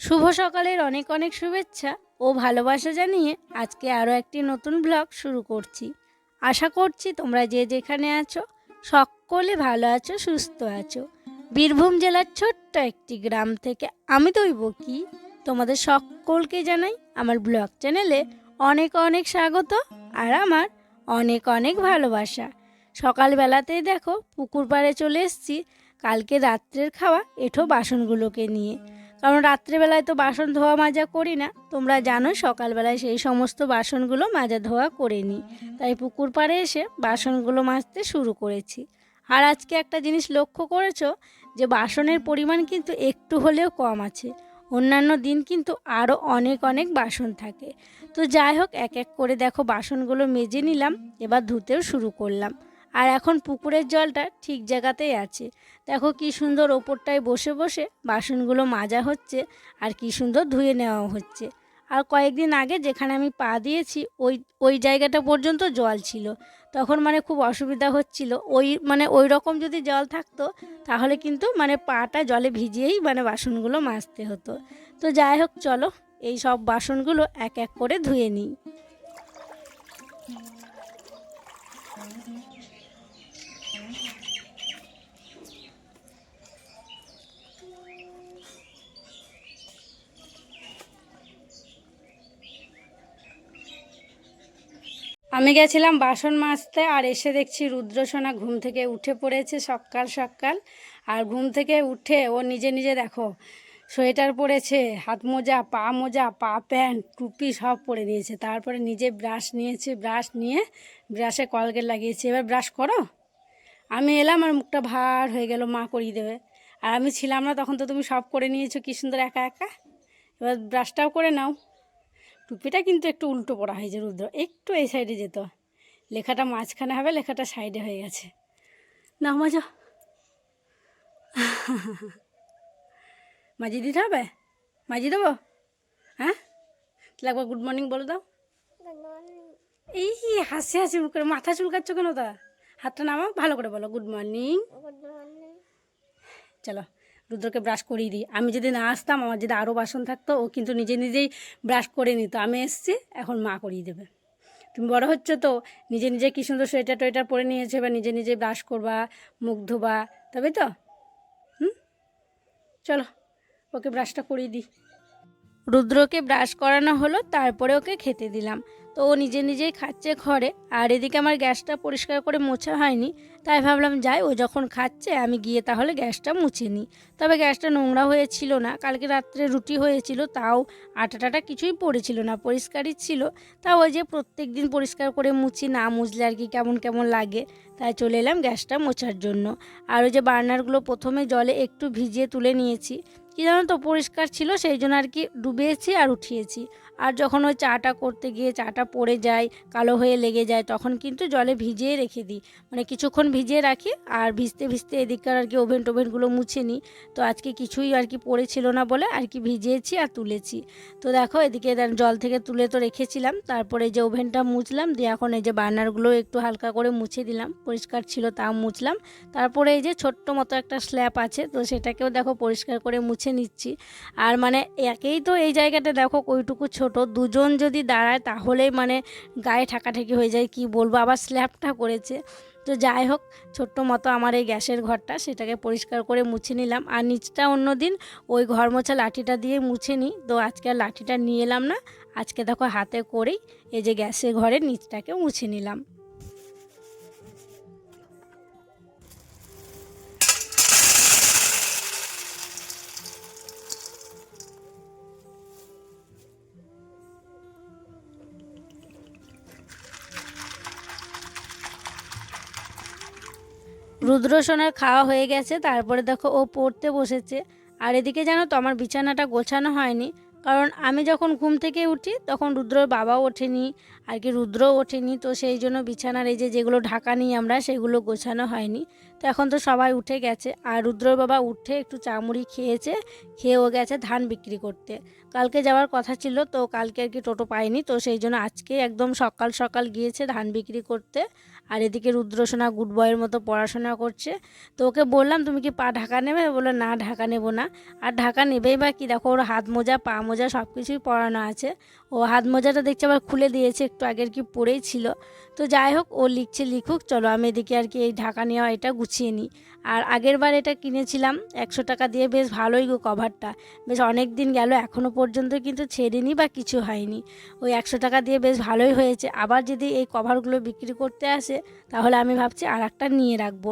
শুভ সকালের অনেক অনেক শুভেচ্ছা ও ভালোবাসা জানিয়ে আজকে আরও একটি নতুন ব্লগ শুরু করছি। আশা করছি তোমরা যে যেখানে আছো সকলে ভালো আছো, সুস্থ আছো। বীরভূম জেলার ছোট্ট একটি গ্রাম থেকে আমি দৈব কি? তোমাদের সকলকে জানাই আমার ব্লগ চ্যানেলে অনেক অনেক স্বাগত আর আমার অনেক অনেক ভালোবাসা। সকালবেলাতেই দেখো পুকুর পাড়ে চলে এসেছি কালকে রাত্রের খাওয়া এঠো বাসনগুলোকে নিয়ে। কারণ রাত্রেবেলায় তো বাসন ধোয়া মাজা করি না, তোমরা জানো সকালবেলায় সেই সমস্ত বাসনগুলো মাজা ধোয়া করে নিই। তাই পুকুর পাড়ে এসে বাসনগুলো মাজতে শুরু করেছি। আর আজকে একটা জিনিস লক্ষ্য করেছ যে বাসনের পরিমাণ কিন্তু একটু হলেও কম আছে। অন্যান্য দিন কিন্তু আরও অনেক অনেক বাসন থাকে। তো যাই হোক, এক এক করে দেখো বাসনগুলো মেজে নিলাম, এবার ধুতেও শুরু করলাম। আর এখন পুকুরের জলটা ঠিক জায়গাতেই আছে। দেখো কি সুন্দর ওপরটায় বসে বসে বাসনগুলো মাজা হচ্ছে, আর কি সুন্দর ধুয়ে নেওয়া হচ্ছে। আর কয়েকদিন আগে যেখানে আমি পা দিয়েছি, ওই ওই জায়গাটা পর্যন্ত জল ছিল। তখন মানে খুব অসুবিধা হচ্ছিল। ওই মানে ওই রকম যদি জল থাকতো, তাহলে কিন্তু মানে পাটা জলে ভিজিয়েই মানে বাসনগুলো মাজতে হতো। তো যাই হোক, চলো, এই সব বাসনগুলো এক এক করে ধুয়ে নিই। আমি গেছিলাম বাসন মাজতে আর এসে দেখছি রুদ্রসোনা ঘুম থেকে উঠে পড়েছে সকাল সকাল। আর ঘুম থেকে উঠে ও নিজে নিজে দেখো, সোয়েটার পরেছে, হাত মোজা, পা মোজা, পা প্যান্ট, টুপি সব পরে নিয়েছে। তারপরে নিজে ব্রাশ নিয়েছে, ব্রাশ নিয়ে ব্রাশে কলগেট লাগিয়েছে। এবার ব্রাশ করো। আমি এলাম আর মুখটা ভার হয়ে গেল মা করিয়ে দেবে। আর আমি ছিলাম না, তখন তো তুমি সব করে নিয়েছো, কী সুন্দর একা একা। এবার ব্রাশটাও করে নাও। টুপিটা কিন্তু একটু উল্টো পড়া হয়েছে রুদ্র। একটু এই সাইডে যেত। লেখাটা মাঝখানে হবে লেখাটা সাইডে হয়ে গেছে। না মজা। মাজি দিতে হবে? মাজি দেবো? হ্যাঁ? তাহলে একবার গুড মর্নিং বলে দাও। এই হাসি হাসি মুখ করে মাথা চুলকাচ্ছ কেন তা? হাতটা নামাও ভালো করে বলো গুড মর্নিং। চলো। রুদ্রকে ব্রাশ করিয়ে দিই। আমি যদি না আসতাম, আমার যদি আরও বাসন থাকতো, ও কিন্তু নিজে নিজেই ব্রাশ করে নিত। আমি এসছি, এখন মা করিয়ে দেবে। তুমি বড় হচ্ছে তো, নিজে নিজে কী সুন্দর সোয়েটার টোয়েটার পরে নিয়েছে বা নিজে নিজে ব্রাশ করবা, মুখ ধোবা তবে তো? হুম? চলো, ওকে ব্রাশটা করিয়ে দিই। রুদ্রকে ব্রাশ করানো হলো, তারপরে ওকে খেতে দিলাম। তো ও নিজে নিজেই খাচ্ছে ঘরে, আর এদিকে আমার গ্যাসটা পরিষ্কার করে মোছা হয়নি, তাই ভাবলাম যাই, ও যখন খাচ্ছে আমি গিয়ে তাহলে গ্যাসটা মুছে নিই। তবে গ্যাসটা নোংরা হয়েছিল না, কালকে রাত্রে রুটি হয়েছিল, তাও আটা টাটা কিছুই পড়েছিল না, পরিষ্কারই ছিল। তা ওই যে প্রত্যেক দিন পরিষ্কার করে মুছি, না মুছলে আর কি কেমন কেমন লাগে, তাই চলে এলাম গ্যাসটা মোছার জন্য। আর ওই যে বার্নারগুলো প্রথমে জলে একটু ভিজিয়ে তুলে নিয়েছি কী জানো তো পরিষ্কার ছিল সেই জন্য আর কি ডুবেছি আর উঠিয়েছি। আর যখন ওই চাটা করতে গিয়ে চাটা পড়ে যায়, কালো হয়ে লেগে যায়, তখন কিন্তু জলে ভিজিয়ে রেখে দিই। মানে কিছুক্ষণ ভিজিয়ে রাখি আর ভিজতে ভিজতে এদিককার আর কি ওভেন টোভেনগুলো মুছে নিই। তো আজকে কিছুই আর কি পড়েছিল না বলে আর কি ভিজিয়েছি আর তুলেছি। তো দেখো এদিকে জল থেকে তুলে তো রেখেছিলাম, তারপরে যে ওভেনটা মুছলাম, দিয়ে এখন এই যে বার্নারগুলো একটু হালকা করে মুছে দিলাম, পরিষ্কার ছিল তাও মুছলাম। তারপরে এই যে ছোট্ট মতো একটা স্ল্যাব আছে, তো সেটাকেও দেখো পরিষ্কার করে মুছে নিচ্ছি। আর মানে একেই তো এই জায়গাটা দেখো ওইটুকু ছোট দুজন যদি দাঁড়ায় তাহলেই মানে গায়ে ঠাকাঠাকি হয়ে যায়, কি বলব? আবার স্ল্যাপটা করেছে। তো যাই হোক, ছোট্ট মতো আমার এই গ্যাসের ঘরটা, সেটাকে পরিষ্কার করে মুছে নিলাম। আর নিচটা অন্য দিন ওই ঘর মোছা লাঠিটা দিয়ে মুছে নিই। তো আজকে আর লাঠিটা নিয়ে এলাম না, আজকে দেখো হাতে করেই এই যে গ্যাসের ঘরের নিচটাকে মুছে নিলাম। রুদ্রসোনার খাওয়া হয়ে গেছে, তারপরে দেখো ও পড়তে বসেছে। আর এদিকে জানো তো, আমার বিছানাটা গোছানো হয়নি। কারণ আমি যখন ঘুম থেকে উঠি, তখন রুদ্রর বাবাও ওঠেনি, আর কি রুদ্রও ওঠেনি। তো সেই জন্য বিছানার এই যে যেগুলো ঢাকা নিই আমরা, সেগুলো গোছানো হয়নি। তো এখন তো সবাই উঠে গেছে, আর রুদ্রর বাবা উঠে একটু চামুড়ি খেয়েছে খেয়েও গেছে ধান বিক্রি করতে। কালকে যাওয়ার কথা ছিল, তো কালকে আর কি টোটো পাইনি, তো সেই জন্য আজকে একদম সকাল সকাল গিয়েছে ধান বিক্রি করতে। আর এদিকে রুদ্রসোনা গুড বয়ের মতো পড়াশোনা করছে। তো ওকে বললাম, তুমি কি পা ঢাকা নেবে? বলল, না, ঢাকা নেব না। আর ঢাকা নেবেই বা কি? দেখো, ওর হাত মোজা, পা মোজা সব কিছুই পড়ানো আছে। ও হাত মোজাটা দেখছি আবার খুলে দিয়েছে, একটু আগের কি পড়েই ছিল। তো যাই হোক, ও লিখছে, লিখুক, চলো আমি এদিকে আর কি এই ঢাকা নেওয়া এটা গুছিয়ে নিই। আর আগের বার এটা কিনেছিলাম, একশো টাকা দিয়ে বেশ ভালোই গো কভারটা বেশ অনেক দিন গেল এখনও পর্যন্ত কিন্তু ছেড়েনি বা কিছু হয়নি। ওই একশো টাকা দিয়ে বেশ ভালোই হয়েছে। আবার যদি এই কভারগুলো বিক্রি করতে আসে, তাহলে আমি ভাবছি আর একটা নিয়ে রাখব।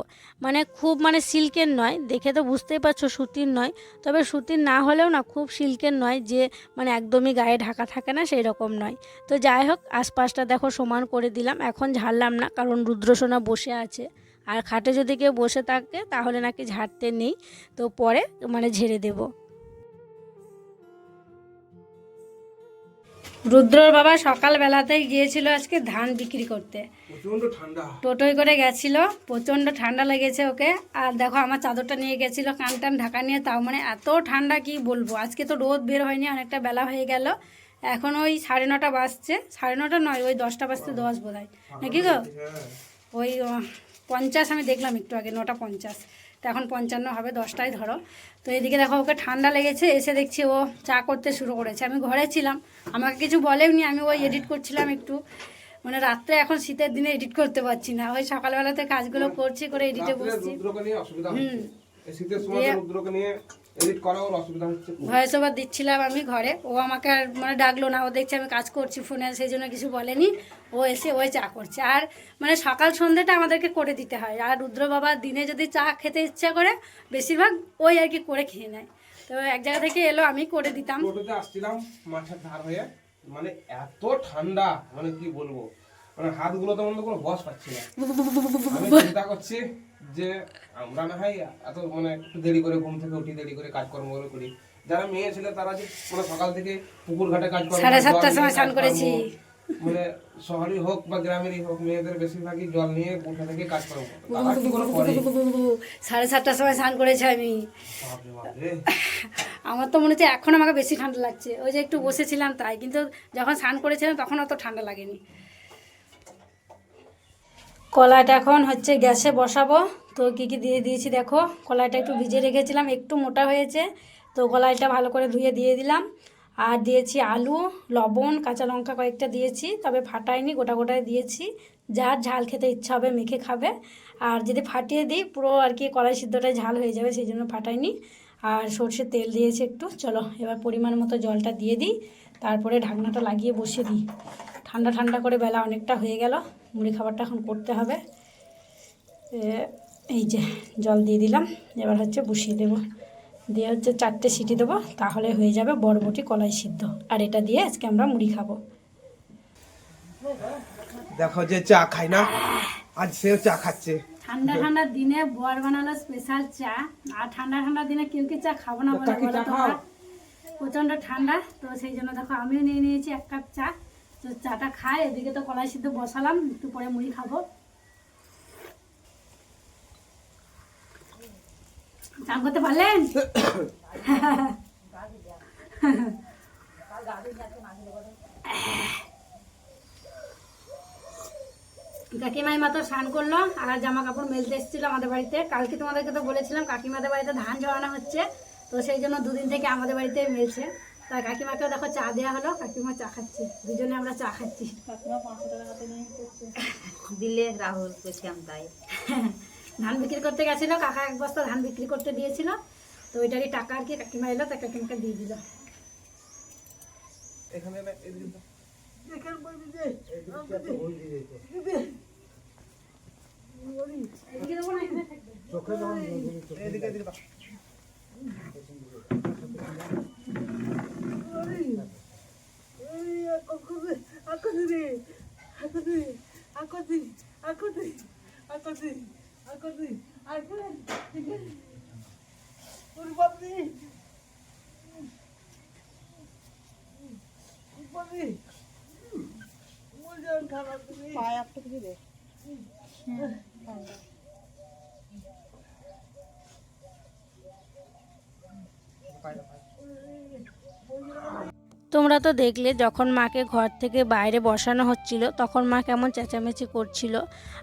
মানে খুব মানে সিল্কের নয়, দেখে তো বুঝতেই পারছ সুতির নয়। তবে সুতির না হলেও না খুব সিল্কের নয়, যে মানে একদমই গায়ে ঢাকা থাকে না সেই রকম নয়। তো যাই হোক, আশপাশটা দেখো সমান করে দিলাম, এখন ঝাড়লাম না, কারণ রুদ্রসোনা বসে আছে। আর খাটে যদি কেউ বসে থাকে তাহলে নাকি ঝাড়তে নেই। তো পরে মানে ঝেড়ে দেবো। রুদ্রর বাবা সকালবেলাতেই গিয়েছিল আজকে ধান বিক্রি করতে। টোটোয় করে গেছিল প্রচণ্ড ঠান্ডা লেগেছে ওকে। আর দেখো আমার চাদরটা নিয়ে গেছিল কান টান ঢাকা নিয়ে তাও মানে এত ঠান্ডা কি বলব? আজকে তো রোদ বের হয়নি অনেকটা বেলা হয়ে গেল। এখন ওই সাড়ে নটা বাজছে। সাড়ে নটা নয় ওই দশটা বাজতে দশ বোধ হয় নাকি গো? হ্যাঁ। ওই পঞ্চাশ আমি দেখলাম একটু আগে নটা পঞ্চাশ। তো এখন পঞ্চান্ন হবে দশটায় ধরো। তো এদিকে দেখো ওকে ঠান্ডা লেগেছে এসে দেখছি ও চা করতে শুরু করেছে। আমি ঘরে ছিলাম আমাকে কিছু বলেওনি আমি ওই এডিট করছিলাম একটু। মানে রাত্রে এখন শীতের দিনে এডিট করতে পারছি না। ওই সকালবেলাতে কাজগুলো করছি করে এডিটে বসছি। হুম। ভয়েস ওভার দিচ্ছিলাম আমি ঘরে। ও আমাকে আর মানে ডাকলো না ও দেখছে আমি কাজ করছি ফোনে সেই জন্য কিছু বলেনি। ও এসে ওই চা করছে। আর মানে সকাল সন্ধ্যেটা আমাদেরকে করে দিতে হয়। আর রুদ্র বাবা দিনে যদি চা খেতে ইচ্ছা করে বেশিরভাগ ওই আর কি করে খেয়ে নেয়। তো এক জায়গা থেকে এলো আমি করে দিতাম। টোটোতে আসছিলাম মাঠের ধার হয়ে। মানে এত ঠান্ডা মানে কি বলব? মানে হাতগুলো তো মনে কোনো বস পাচ্ছি না। আমি চিন্তা করছি যে আমরা না হয় এত মানে একটু দেরি করে ঘুম থেকে উঠি দেরি করে কাজকর্মগুলো করি যারা মেয়ে ছিল তারা যে মানে সকাল থেকে পুকুর ঘাটে কাজ করে সাড়ে সাতটার সময় স্নান করেছি। মানে শহরই হোক বা গ্রামেরই হোক মেয়েদের বেশিরভাগই জল নিয়ে উঠে থেকে কাজকর্ম করে সাড়ে সাতটার সময় স্নান করেছি আমি। আমার তো মনে হচ্ছে এখন আমাকে বেশি ঠান্ডা লাগছে। ওই যে একটু বসেছিলাম তাই কিন্তু যখন স্নান করেছিলাম তখন অত ঠান্ডা লাগেনি। কলাইটা এখন হচ্ছে গ্যাসে বসাবো। তো কী কী দিয়ে দিয়েছি দেখো, কলাইটা একটু ভিজে রেখেছিলাম, একটু মোটা হয়েছে। তো কলাইটা ভালো করে ধুয়ে দিয়ে দিলাম। আর দিয়েছি আলু, লবণ, কাঁচা লঙ্কা কয়েকটা দিয়েছি, তবে ফাটাইনি, গোটা গোটায় দিয়েছি। যার ঝাল খেতে ইচ্ছা হবে মেখে খাবে। আর যদি ফাটিয়ে দিই, পুরো আর কি কড়াই সিদ্ধটাই ঝাল হয়ে যাবে, সেই জন্য ফাটাইনি। আর সর্ষের তেল দিয়েছি একটু। চলো, এবার পরিমাণ মতো জলটা দিয়ে দিই। তারপরে ঢাকনাটা লাগিয়ে বসিয়ে দিই। ঠান্ডা ঠান্ডা করে বেলা অনেকটা হয়ে গেল। মুড়ি খাবারটা এখন করতে হবে। এই যে জল দিয়ে দিলাম এবার হচ্ছে বসিয়ে দেবো। দিয়ে হচ্ছে চারটে সিটি দেবো তাহলে হয়ে যাবে বরবটি কলাই সিদ্ধ। আর এটা দিয়ে আজকে আমরা মুড়ি খাব। দেখো যে চা খাই না আজ সেও চা খাচ্ছে। ঠান্ডা ঠান্ডা দিনে বর বানালো স্পেশাল চা আর ঠান্ডা ঠান্ডা দিনে কেউ কি চা খাব না বলে? প্রচণ্ড ঠান্ডা তো সেই জন্য দেখো আমিও নিয়ে নিয়েছি এক কাপ চা। তো চাটা খায়, এদিকে তো কলাই সিদ্ধ বসালাম, একটু পরে মুড়ি খাব। চান করতে পারলেন? কাকিমাই মাত্র স্নান করল, আর জামা কাপড় মেলতে এসেছিল আমাদের বাড়িতে। কালকে তোমাদেরকে তো বলেছিলাম, কাকিমাদের বাড়িতে ধান জড়ানো হচ্ছে, তো সেই জন্য দুদিন থেকে আমাদের বাড়িতে মেলছে। তা কাকিমাকেও দেখো চা দেওয়া হলো কাকিমা চা খাচ্ছে। দুজনে আমরা চা খাচ্ছি। দিলে রাহুল করছিলাম তাই। ধান বিক্রি করতে গেছিল কাকা এক বস্তা ধান বিক্রি করতে দিয়েছিল। তো ওইটারই টাকা আর কি কাকিমা এলো তা কাকিমাকে দিয়ে দিল। এখানে পায়া একটু দিয়ে দে পায়া পায়া তোমরা তো দেখলে, যখন মাকে ঘর থেকে বাইরে বসানো হচ্ছিল, তখন মা কেমন চেঁচামেচি করছিল।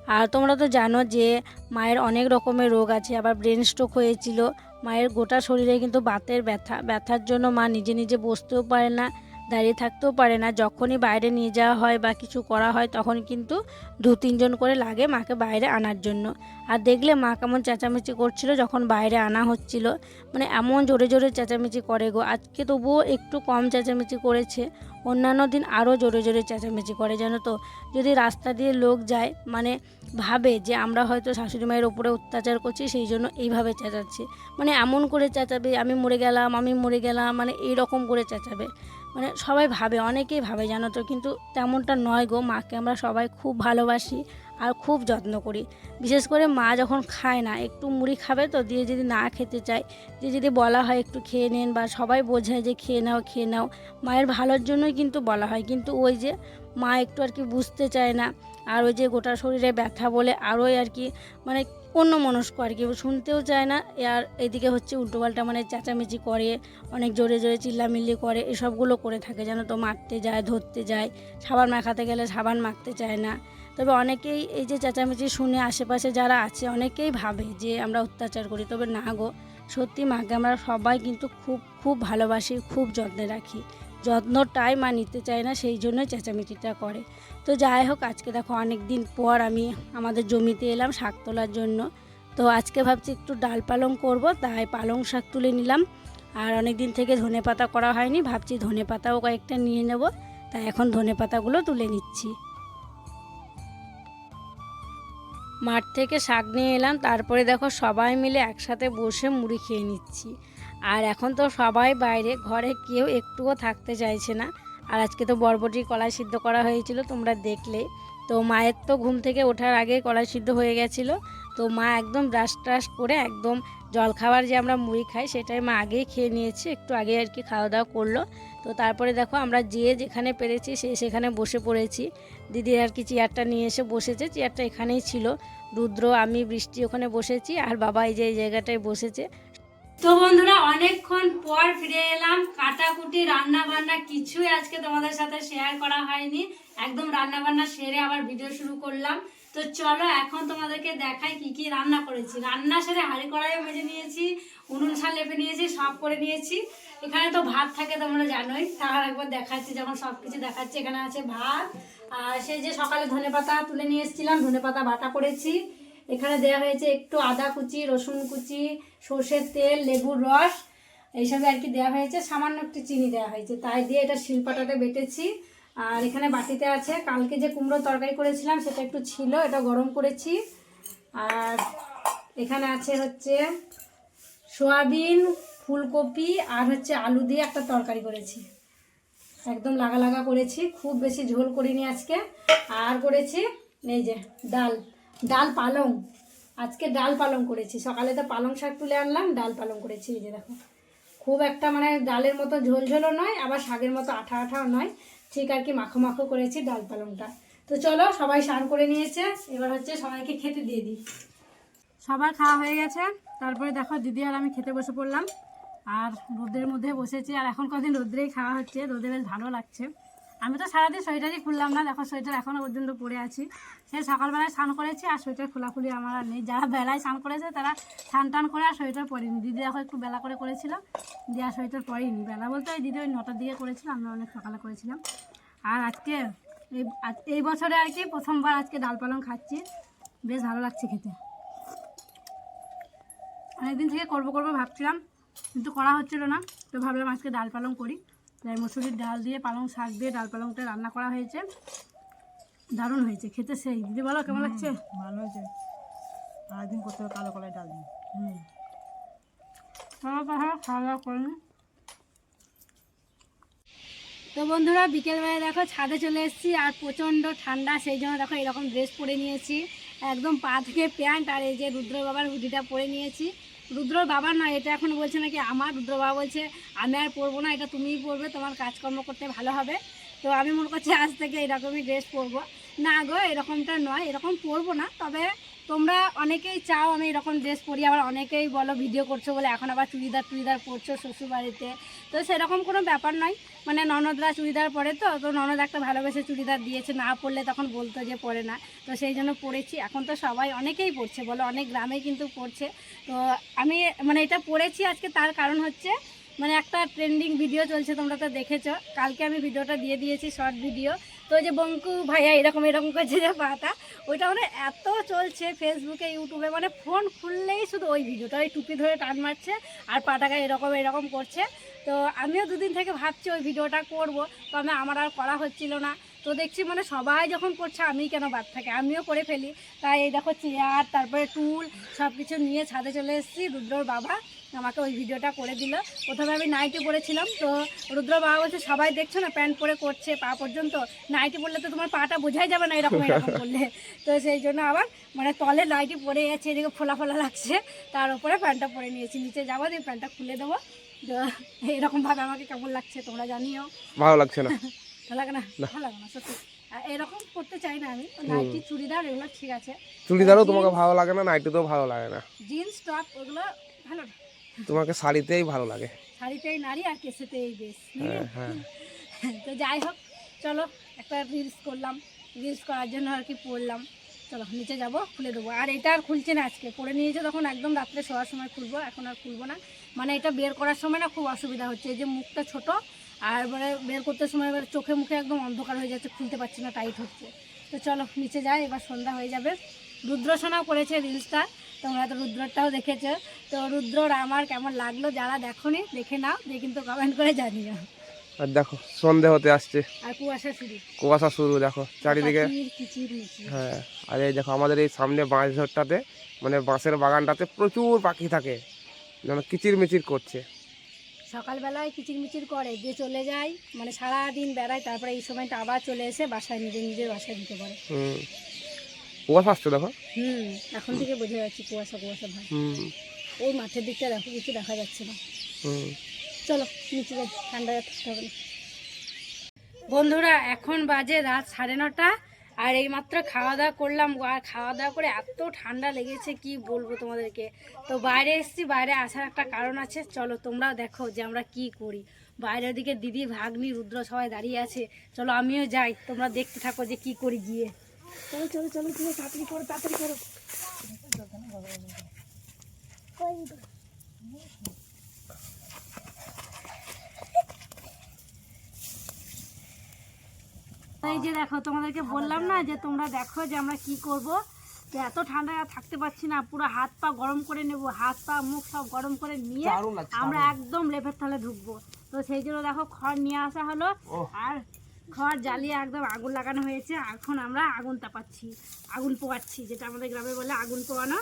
আর তোমরা তো জানো যে, মায়ের অনেক রকমের রোগ আছে, আবার ব্রেন স্ট্রোক হয়েছিল। মায়ের গোটা শরীরে কিন্তু বাতের ব্যথা, ব্যথার জন্য মা নিজে নিজে বসতেও পারে না। দাঁড়িয়ে থাকতেও পারে না। যখনই বাইরে নিয়ে যাওয়া হয় বা কিছু করা হয়, তখন কিন্তু দু তিনজন করে লাগে মাকে বাইরে আনার জন্য। আর দেখলে মা কেমন চেঁচামেচি করছিল যখন বাইরে আনা হচ্ছিল। মানে এমন জোরে জোরে চেঁচামেচি করে গো। আজকে তবুও একটু কম চেঁচামেচি করেছে। অন্যান্য দিন আরও জোরে জোরে চেঁচামেচি করে, জানো তো। যদি রাস্তা দিয়ে লোক যায় মানে ভাবে যে আমরা হয়তো শাশুড়ি মায়ের ওপরে অত্যাচার করছি, সেই জন্য এইভাবে চেঁচাচ্ছি। মানে এমন করে চেঁচাবে, আমি মরে গেলাম, আমি মরে গেলাম মানে এই রকম করে চেঁচাবে। মানে সবাই ভাবে, অনেকেই ভাবে জানো তো, কিন্তু তেমনটা নয় গো। মাকে আমরা সবাই খুব ভালোবাসি আর খুব যত্ন করি। বিশেষ করে মা যখন খায় না, একটু মুড়ি খাবে তো, দিয়ে যদি না খেতে চায়, দিয়ে যদি বলা হয় একটু খেয়ে নেন বা সবাই বোঝায় যে খেয়ে নাও খেয়ে নাও, মায়ের ভালোর জন্যই কিন্তু বলা হয়। কিন্তু ওই যে মা একটু আর কি বুঝতে চায় না আর ওই যে গোটা শরীরে ব্যথা বলে আরোই আর কি মানে অন্য মনস্ক আর কি, শুনতেও চায় না। আর এদিকে হচ্ছে উল্টোপাল্টা মানে চেঁচামেচি করে, অনেক জোরে জোরে চিল্লামিল্লি করে, এসবগুলো করে থাকে যেন তো মারতে যায়, ধরতে যায়। সাবান মাখাতে গেলে সাবান মাখতে চায় না। তবে অনেকেই এই যে চেঁচামেচি শুনে আশেপাশে যারা আছে, অনেকেই ভাবে যে আমরা অত্যাচার করি। তবে না গো, সত্যি মাকে আমরা সবাই কিন্তু খুব খুব ভালোবাসি, খুব যত্নে রাখি। যত্নটাই মা নিতে চায় না, সেই জন্য চেঁচামেচিটা করে। তো যাই হোক, আজকে দেখো অনেক দিন পর আমি আমাদের জমিতে এলাম শাক তোলার জন্য। তো আজকে ভাবছি একটু ডাল পালং করব, তাই পালং শাক তুলে নিলাম। আর অনেক দিন থেকে ধনে পাতা করা হয়নি, ভাবছি ধনে পাতাও কয়েকটা নিয়ে নেব। তাই এখন ধনে পাতাগুলো তুলে নিচ্ছি। মাঠ থেকে শাক নিয়ে এলাম, তারপরে দেখো সবাই মিলে একসাথে বসে মুড়ি খেয়ে নিচ্ছি। আর এখন তো সবাই বাইরে, ঘরে কেউ একটুও থাকতে চাইছে না। আর আজকে তো বরবটি কলাই সিদ্ধ করা হয়েছিল, তোমরা দেখলে। তো মায়ের তো ঘুম থেকে ওঠার আগে কলা সিদ্ধ হয়ে গেছিল। তো মা একদম ব্রাশ ট্রাশ করে একদম জল খাবার যে আমরা মুড়ি খাই, সেটাই মা আগেই খেয়ে নিয়েছে, একটু আগে আর কি খাওয়া দাওয়া করল। তো তারপরে দেখো আমরা যে যেখানে পেরেছি, সে সেখানে বসে পড়েছি। দিদি আর কি চেয়ারটা নিয়ে এসে বসেছে, চেয়ারটা এখানেই ছিল। রুদ্র, আমি, বৃষ্টি ওখানে বসেছি, আর বাবা এই যে এই জায়গাটায় বসেছে। তো বন্ধুরা, অনেকক্ষণ পর ফিরে এলাম। কাটাকুটি রান্না বান্না কিছুই আজকে তোমাদের সাথে শেয়ার করা হয়নি। একদম রান্না বান্না সেরে আবার ভিডিও শুরু করলাম। তো চলো, এখন তোমাদেরকে দেখাই কি কি রান্না করেছি। রান্না সেরে হাঁড়ি কড়াইও মেজে নিয়েছি, উনুন ছাল লেপে নিয়েছি, সব করে নিয়েছি। এখানে তো ভাত থাকে তোমরা জানোই। তার একবার দেখাচ্ছি, যখন সব কিছু দেখাচ্ছি, এখানে আছে ভাত। আর সেই যে সকালে ধনেপাতা তুলে নিয়ে এসেছিলাম, ধনেপাতা বাটা করেছি। এখানে দেওয়া হয়েছে একটু আদা কুচি, রসুন কুচি, সর্ষের তেল, লেবুর রস, এইসব আর কি দেওয়া হয়েছে। সামান্য একটু চিনি দেওয়া হয়েছে। তাই দিয়ে এটা শিলপাটাতে বেটেছি। আর এখানে বাটিতে আছে, কালকে যে কুমড়ো তরকারি করেছিলাম, সেটা একটু ছিল, এটা গরম করেছি। আর এখানে আছে হচ্ছে সোয়াবিন, ফুলকপি, আর হচ্ছে আলু দিয়ে একটা তরকারি করেছি। একদম লাগা লাগা করেছি, খুব বেশি ঝোল করিনি আজকে। আর করেছি, এই যে, ডাল। ডাল পালং। আজকে ডাল পালং করেছি। সকালে তো পালং শাক তুলে আনলাম, ডাল পালং করেছি এই যে দেখো। খুব একটা মানে ডালের মতো ঝোলঝোলও নয়, আবার শাকের মতো আঠা আঠাও নয়। ঠিক আর কি মাখো মাখো করেছি ডাল পালংটা। তো চলো সবাই স্নান করে নিয়েছে, এবার হচ্ছে সবাইকে খেতে দিয়ে দিই। সবার খাওয়া হয়ে গেছে, তারপরে দেখো দিদি আর আমি খেতে বসে পড়লাম। আর রোদের মধ্যে বসেছি, আর এখন কদিন রোদ্রেই খাওয়া হচ্ছে, রোদে বেশ ভালো লাগছে। আমি তো সারাদিন সোয়েটারই খুললাম না, দেখো সোয়েটার এখনও পর্যন্ত পরে আছি। সে সকালবেলায় স্নান করেছি আর সোয়েটার খোলাখুলি আমার আর নেই। যারা বেলায় স্নান করেছে তারা স্নান টান করে আর সোয়েটার পরেনি। দিদি এখন একটু বেলা করে করেছিল, দিয়ে আর সোয়েটার পরেনি বেলা বলতে ওই দিদি ওই নটার দিকে করেছিল, আমরা অনেক সকালে করেছিলাম। আর আজকে এই এই বছরে আর কি প্রথমবার আজকে ডাল পালং খাচ্ছি। বেশ ভালো লাগছে খেতে। অনেকদিন থেকে করব করব ভাবছিলাম, কিন্তু করা হচ্ছিল না, তো ভাবলাম আজকে ডাল পালং করি। তাই মসুরির ডাল দিয়ে পালং শাক দিয়ে ডাল পালংটা রান্না করা হয়েছে। দারুণ হয়েছে খেতে সেই। দিদি বলো কেমন লাগছে? ভালো হয়েছে। আর একদিন করতে হবে কালো কলাই ডাল দিয়ে। হুম। খাওয়া দাওয়া করে নিই। তো বন্ধুরা বিকেলবেলা দেখো ছাদে চলে এসেছি আর প্রচণ্ড ঠান্ডা সেই জন্য দেখো এরকম ড্রেস পরে নিয়েছি। একদম পা থেকে প্যান্ট আর এই যে রুদ্র বাবার হুডিটা পরে নিয়েছি। রুদ্রর বাবা নয়, এটা এখন বলছে নাকি আমার? রুদ্র বাবা বলছে, আমি আর পরবো না, এটা তুমিই পরবে, তোমার কাজকর্ম করতে ভালো হবে। তো আমি মনে করছি আজ থেকে এরকমই ড্রেস পরবো। না গো, এরকমটা নয়, এরকম পরবো না, তবে তোমরা অনেকেই চাও আমি এরকম ড্রেস পরি, আবার অনেকেই বলো ভিডিও করছ বলে, এখন আবার চুড়িদার টুড়িদার পরছো শ্বশুরবাড়িতে তো সেরকম কোনো ব্যাপার নয়। মানে ননদরা চুড়িদার পরে তো তো ননদ একটা ভালোবেসে চুড়িদার দিয়েছে, না পড়লে তখন বলতো যে পরে না। তো সেই জন্য পড়েছি। এখন তো সবাই অনেকেই পড়ছে বলো, অনেক গ্রামে কিন্তু পড়ছে। তো আমি মানে এটা পড়েছি আজকে তার কারণ হচ্ছে মানে একটা ট্রেন্ডিং ভিডিও চলছে তোমরা তো দেখেছ। কালকে আমি ভিডিওটা দিয়ে দিয়েছি শর্ট ভিডিও তো যে বঙ্কু ভাইয়া এরকম এরকম করছে যে পাটা ওইটা মানে এত চলছে ফেসবুকে ইউটিউবে মানে ফোন খুললেই শুধু ওই ভিডিওটা ওই টুপি ধরে টান মারছে আর পাটাকে এরকম এরকম করছে। তো আমিও দুদিন থেকে ভাবছি ওই ভিডিওটা করব, তবে আমার আর করা হচ্ছিল না। তো দেখছি মানে সবাই যখন করছে আমি কেন বাদ থাকে? আমিও করে ফেলি। তাই এই দেখো চেয়ার তারপরে টুল সব কিছু নিয়ে ছাদে চলে এসেছি। রুদ্রর বাবা আমাকে ওই ভিডিওটা করে দিল। প্রথমে আমি নাইটি পরেছিলাম। তো রুদ্র বাবা বলছে সবাই দেখছ না প্যান্ট পরে করছে পা পর্যন্ত? নাইটি পরলে তো তোমার পাটা বোঝাই যাবে না এরকম এরকম করলে। তো সেই জন্য আবার মানে তলে নাইটি পরে যাচ্ছে এদিকে ফোলা ফোলা লাগছে। তার উপরে প্যান্টটা পরে নিয়েছি। নিচে যাব দিয়ে প্যান্টটা খুলে দেবো। তো এরকমভাবে আমাকে কেমন লাগছে তোমরা জানিও। ভালো লাগছে না? লাগে না? ভালো লাগে না সত্যি। এরকম করতে চাই না আমি। নাইটি চুড়িদার এগুলো ঠিক আছে। চুড়িদারও তোমাকে ভালো লাগে না নাইটিতেও ভালো লাগে না? জিন্স টপ ওগুলো ভালো না। তোমাকে শাড়িতেই ভালো লাগে। শাড়িতেই নারী আর কেসেতেই বেশ হ্যাঁ হ্যাঁ। তো যাই হোক চলো একটা রিলস করলাম। রিলস করার জন্য আর কি পড়লাম। চলো নিচে যাব খুলে দেবো। আর এটা আর খুলছে না আজকে। পরে নিয়েছে তখন একদম রাত্রে শোয়ার সময় খুলবো এখন আর খুলবো না। মানে এটা বের করার সময় না খুব অসুবিধা হচ্ছে। এই যে মুখটা ছোট আর মানে বের করতে সময় এবার চোখে মুখে একদম অন্ধকার হয়ে যাচ্ছে খুলতে পারছি না টাইট হচ্ছে। তো চলো নিচে যাই এবার সন্ধ্যা হয়ে যাবে। রুদ্রসোনাও করেছে রিলসটা তোমরা তো রুদ্রটাও দেখেছ। তো রুদ্রর আমার কেমন লাগল যারা দেখোনি দেখে নাও দিয়ে কিন্তু কমেন্ট করে জানিও। আর দেখো সন্ধে হতে আসছে। আর কুয়াশা শুরু। কুয়াশা শুরু দেখো চারিদিকে হ্যাঁ আর এই দেখো আমাদের এই সামনে বাঁশ ঝোড়টাতে মানে বাঁশের বাগানটাতে প্রচুর পাখি থাকে যেন কিচির মিচির করছে। সকালবেলায় কিচির মিচির করে দিয়ে চলে যায়। মানে সারা দিন বেড়ায় তারপরে এই সময়টা আবার চলে এসে বাসায় নিজে নিজের বাসায় দিতে পারে হুম। কুয়াশা আসছে দেখো। হুম এখন থেকে বোঝা যাচ্ছে কুয়াশা কুয়াশা ভাই হুম। ওই মাঠের দিকটা দেখো কিছু দেখা যাচ্ছে না। চলো নিচে যাই ঠান্ডা থাকতে হবে। বন্ধুরা এখন বাজে রাত সাড়ে নটা। আর এইমাত্র খাওয়া দাওয়া করলাম, আর খাওয়া দাওয়া করে এত ঠান্ডা লেগেছে, কি বলব তোমাদেরকে? তো বাইরে এসেছি, বাইরে আসার একটা কারণ আছে। চলো তোমরাও দেখো যে আমরা কি করি। বাইরের দিকে দিদি, ভাগ্নি, রুদ্র সবাই দাঁড়িয়ে আছে। চলো আমিও যাই, তোমরা দেখতে থাকো যে কি করি গিয়ে। চলো চলো চলো চলো তাড়াতাড়ি করো তাড়াতাড়ি করো। এই যে দেখো তোমাদেরকে বললাম না যে তোমরা দেখো যে আমরা কি করব? তো এত ঠান্ডায় আর থাকতে পারছি না পুরো হাত পা গরম করে নেব হাত পা মুখ সব গরম করে নিয়ে আমরা একদম লেপের তলে ঢুকবো। তো সেই জন্য দেখো খড় নিয়ে আসা হলো আর খড় জ্বালিয়ে একদম আগুন লাগানো হয়েছে। এখন আমরা আগুন তাপাচ্ছি আগুন পোয়াচ্ছি যেটা আমাদের গ্রামে বলে আগুন পোয়ানো।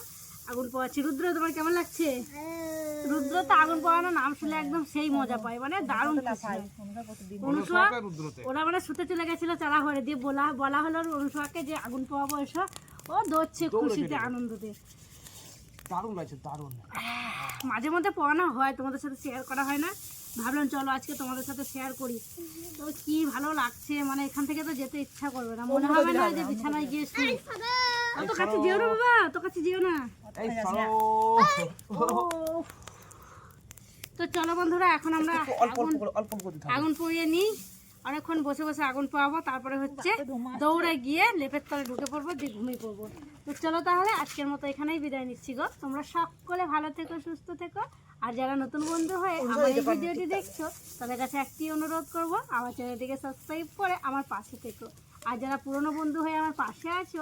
আগুন পোয়াচ্ছি রুদ্র তোমার কেমন লাগছে? রুদ্র তো আগুন পোয়ানো নাম শুনলে একদম সেই মজা পায় মানে দারুণ খুশি অনুসোয়া ওরা মানে শুতে চলে গেছিল চারা ঘরে দিয়ে বলা বলা হলো অনুসোয়াকে যে আগুন পোয়াবো এসো। ও দৌড়ছে খুশিতে আনন্দতে। দারুণ লাগছে দারুণ। মাঝে মধ্যে পোয়ানো হয় তোমাদের সাথে শেয়ার করা হয় না। ভাবলাম চলো আজকে তোমাদের সাথে শেয়ার করি। তো কি ভালো লাগছে মানে এখান থেকে তো যেতে ইচ্ছা করবে না। মনে হবে না যে বিছানায় গিয়ে শুই অত কাছে যেও না বাবা অত কাছে যেও না। তো চলো বন্ধুরা এখন আমরা আগুন পুড়িয়ে নিই। অনেকক্ষণ বসে বসে আগুন পোয়াবো তারপরে হচ্ছে দৌড়ে গিয়ে লেপের তলে ঢুকে পড়ব দিয়ে ঘুমিয়ে পড়ব। তো চলো তাহলে আজকের মতো এখানেই বিদায় নিচ্ছি গো। তোমরা সকলে ভালো থেকো সুস্থ থেকো। আর যারা নতুন বন্ধু হয়ে আমার এই ভিডিওটি দেখছ তাদের কাছে একটি অনুরোধ করব আমার চ্যানেলটিকে সাবস্ক্রাইব করে আমার পাশে থেকো। আর যারা পুরনো বন্ধু হয়ে আমার পাশে আছো